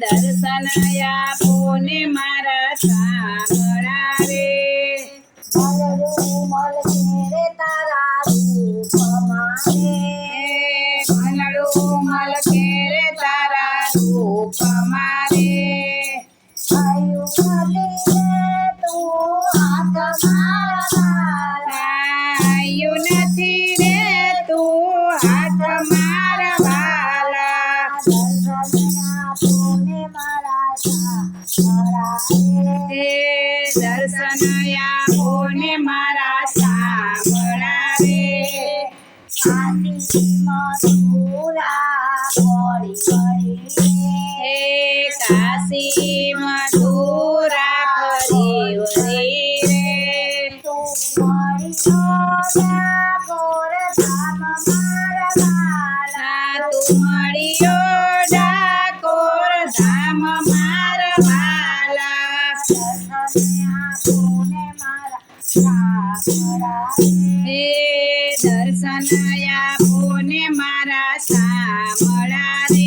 દર્શન આપોને મારા સાંભળા રે મલ તારા રૂપ મારે મલ કેરે તારા રૂપ મારે આયુ નથી રે તું હાથ દર્શનયા કોને મારા સાંભળાવે કાશી મધુરા કરી વરી રે તું મળ્યો ડાકોર ધામ મારવા નયા મારા સાંભળા રે.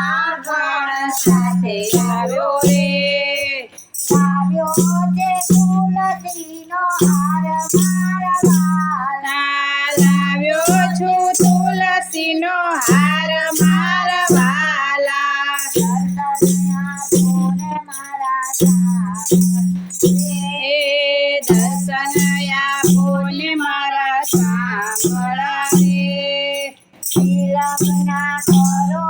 સાગર સાથે આવ્યો રે આવ્યો જે તુલસી નો લાવ્યો છું તુલસી હાર મારા દર્શનયા બોલે મારા સાંભળાવે વિલંબ ના કરો